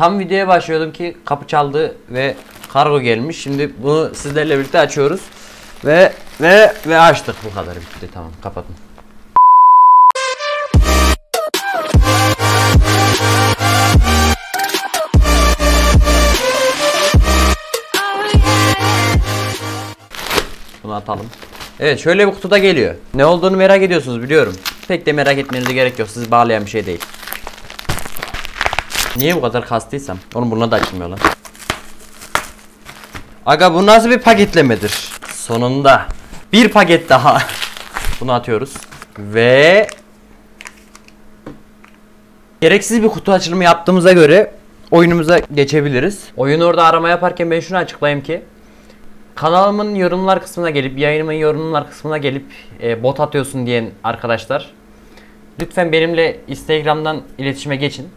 Tam videoya başlıyordum ki kapı çaldı ve kargo gelmiş. Şimdi bunu sizlerle birlikte açıyoruz. Ve ve ve açtık bu kadar bitti tamam kapatın. Bunu atalım. Evet şöyle bir kutuda geliyor. Ne olduğunu merak ediyorsunuz biliyorum. Pek de merak etmenize gerek yok. Sizi bağlayan bir şey değil. Niye bu kadar kastıysam? Onun burnuna da açılmıyor lan. Aga bu nasıl bir paketlemedir? Sonunda bir paket daha. Bunu atıyoruz. Ve Gereksiz bir kutu açılımı yaptığımıza göre oyunumuza geçebiliriz. Oyunu orada arama yaparken ben şunu açıklayayım ki Kanalımın yorumlar kısmına gelip, yayınımın yorumlar kısmına gelip e, bot atıyorsun diyen arkadaşlar lütfen benimle Instagram'dan iletişime geçin.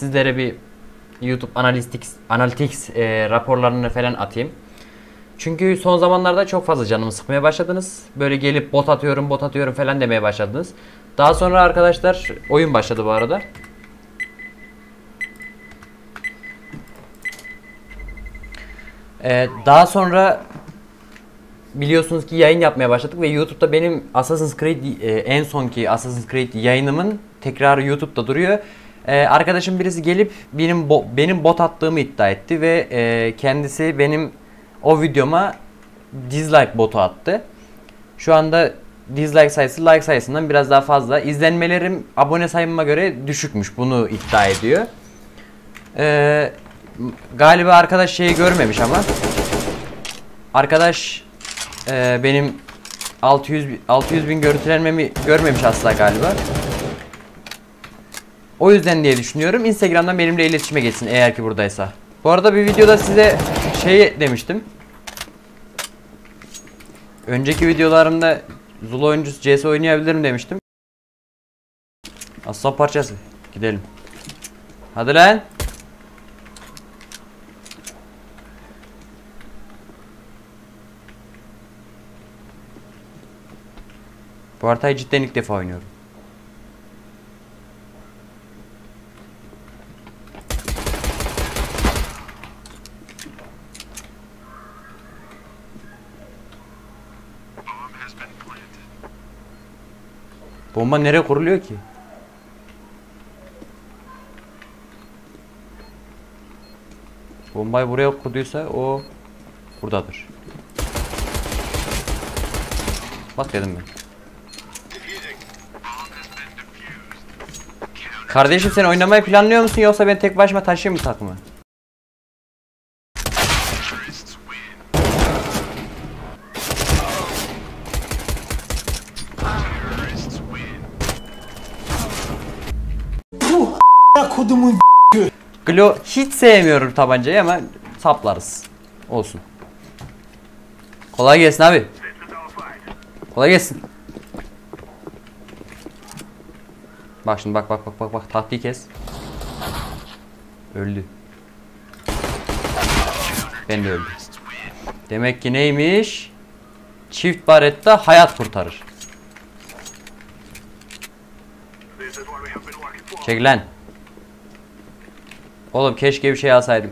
Sizlere bir YouTube Analytics, Analytics e, raporlarını falan atayım. Çünkü son zamanlarda çok fazla canımı sıkmaya başladınız. Böyle gelip bot atıyorum, bot atıyorum falan demeye başladınız. Daha sonra arkadaşlar oyun başladı bu arada. Ee, daha sonra biliyorsunuz ki yayın yapmaya başladık ve YouTube'da benim Assassin's Creed e, en sonki Assassin's Creed yayınımın tekrarı YouTube'da duruyor. Ee, arkadaşım birisi gelip benim bo benim bot attığımı iddia etti ve e, kendisi benim o videoma dislike botu attı. Şu anda dislike sayısı like sayısından biraz daha fazla. İzlenmelerim abone sayımıma göre düşükmüş. Bunu iddia ediyor. Ee, galiba arkadaş şeyi görmemiş ama. Arkadaş e, benim 600 bi- 600 bin görüntülenmemi görmemiş asla galiba. O yüzden diye düşünüyorum. Instagram'dan benimle iletişime geçsin eğer ki buradaysa. Bu arada bir videoda size şey demiştim. Önceki videolarımda Zula oyuncusu CS oynayabilirim demiştim. Aslan parçası. Gidelim. Hadi lan. Bu haritayı cidden ilk defa oynuyorum. Bomba nereye kuruluyor ki? Bombayı buraya kurduysa o buradadır. Bak dedim ben. Kardeşim sen oynamayı planlıyor musun yoksa ben tek başıma taşıyayım mı takımı? Kodumun Glo hiç sevmiyorum tabancayı ama saplarız. Olsun. Kolay gelsin abi. Kolay gelsin. Bak şimdi bak bak bak bak bak tahtayı kes. Öldü. Ben de öldüm. Demek ki neymiş? Çift baretta hayat kurtarır. Çek lan. Oğlum keşke bir şey alsaydım.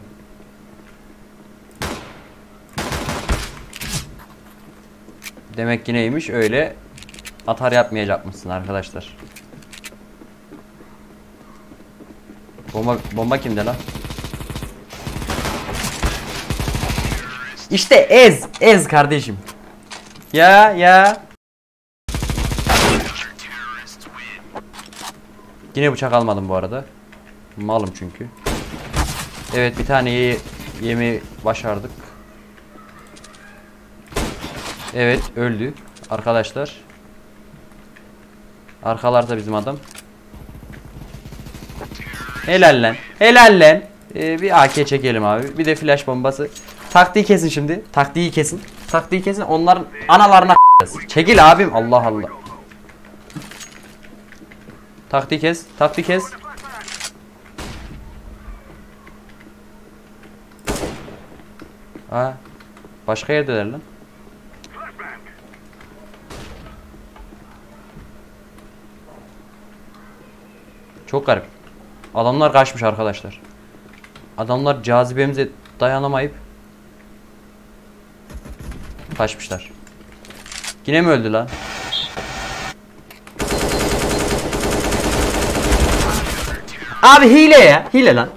Demek ki neymiş öyle atar yapmayacakmışsın arkadaşlar. Bomba bomba kimde lan? İşte ez ez kardeşim. Ya ya. Yine bıçak almadım bu arada. Malım çünkü. Evet bir tane ye yemeği başardık. Evet öldü arkadaşlar. Arkalarda bizim adam. Helal lan. Helal lan. Ee, bir AK çekelim abi. Bir de flash bombası. Taktiği kesin şimdi. Taktiği kesin. Taktiği kesin. Onların analarına Çekil abim. Allah Allah. Taktiği kes. Taktiği kes. Aa, başka yerdeler lan. Çok garip. Adamlar kaçmış arkadaşlar. Adamlar cazibemize dayanamayıp kaçmışlar. Yine mi öldü lan? Abi hile ya. Hile lan.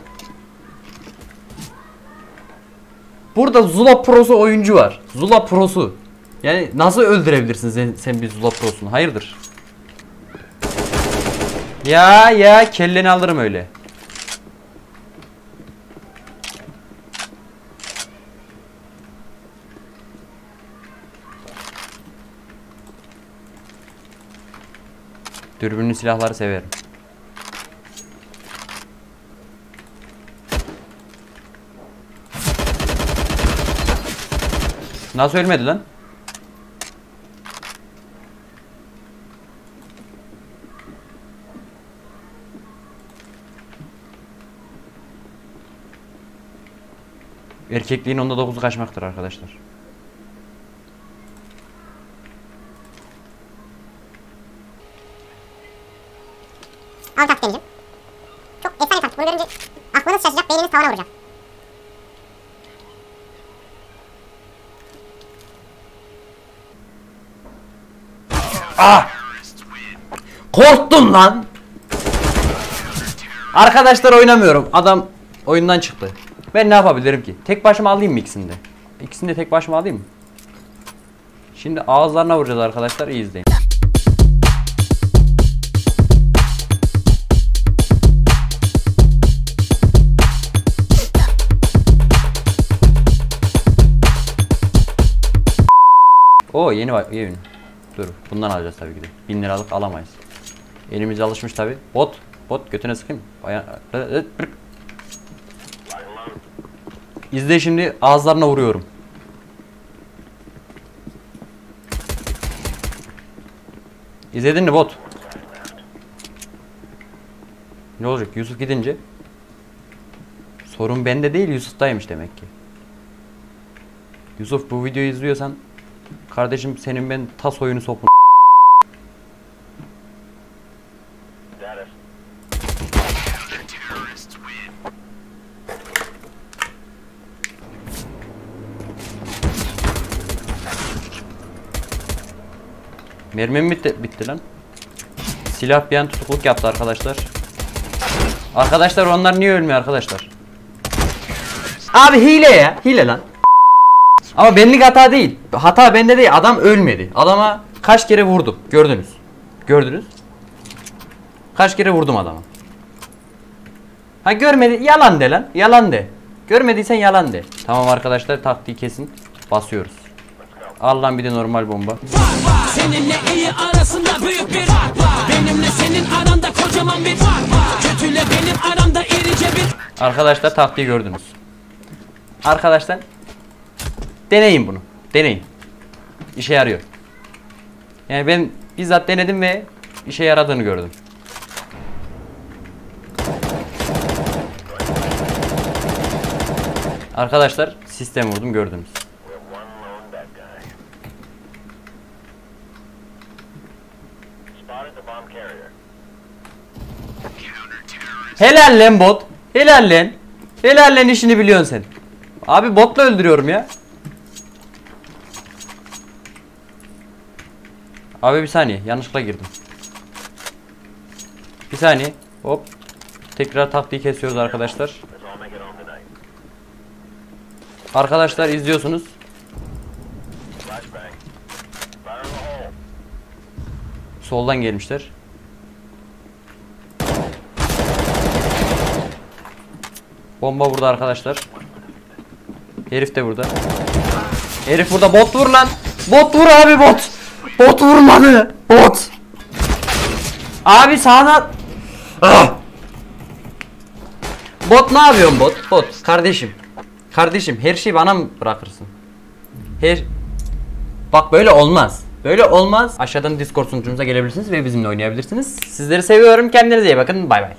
Burada Zula Pro'su oyuncu var. Zula Pro'su. Yani nasıl öldürebilirsin sen, sen bir Zula Pro'sunu? Hayırdır? Ya ya kelleni alırım öyle. Dürbünlü silahları severim. Nasıl ölmedi lan? Erkekliğin onda 9'u kaçmaktır arkadaşlar. Taktik deneyeceğim. Korktum lan. Arkadaşlar oynamıyorum. Adam oyundan çıktı. Ben ne yapabilirim ki? Tek başıma alayım mı ikisini de? İkisini de tek başıma alayım mı? Şimdi ağızlarına vuracağız arkadaşlar. İyi izleyin. Oo yeni var yeni. Dur bundan alacağız tabii ki de. 1000 liralık alamayız. Elimiz alışmış tabii. Bot. Bot götüne sıkayım. Aya İzle şimdi ağızlarına vuruyorum. İzledin mi bot? Ne olacak Yusuf gidince? Sorun bende değil Yusuf'taymış demek ki. Yusuf bu videoyu izliyorsan Kardeşim senin ben tas oyunu sokun. Mermim bitti, bitti lan. Silah bir an tutukluk yaptı arkadaşlar. Arkadaşlar onlar niye ölmüyor arkadaşlar? Abi hile ya. Hile lan. Ama benlik hata değil. Hata bende değil. Adam ölmedi. Adama kaç kere vurdum. Gördünüz. Gördünüz. Kaç kere vurdum adama. Ha görmedi. Yalan de lan. Yalan de. Görmediysen yalan de. Tamam arkadaşlar taktiği kesin. Basıyoruz. Al lan bir de normal bomba. Seninle iyi arasında büyük bir fark var. Benimle senin aranda kocaman bir fark var. Kötüyle benim aramda irice bir Arkadaşlar taktiği gördünüz. Arkadaşlar deneyin bunu. Deneyin. İşe yarıyor. Yani ben bizzat denedim ve işe yaradığını gördüm. Arkadaşlar sistem vurdum gördünüz. Helal lan bot. Helal lan. Helal lan işini biliyorsun sen. Abi botla öldürüyorum ya. Abi bir saniye yanlışlıkla girdim. Bir saniye. Hop. Tekrar taktiği kesiyoruz arkadaşlar. Arkadaşlar izliyorsunuz. Soldan gelmişler. Bomba burada arkadaşlar. Herif de burada. Herif burada bot vur lan. Bot vur abi bot. Bot vurmadı. Bot. Abi sağdan. Ah! Bot ne yapıyorsun bot? Bot kardeşim. Kardeşim her şeyi bana mı bırakırsın? Her Bak böyle olmaz. Böyle olmaz. Aşağıdan Discord sunucumuza gelebilirsiniz ve bizimle oynayabilirsiniz. Sizleri seviyorum. Kendinize iyi bakın. Bay bay.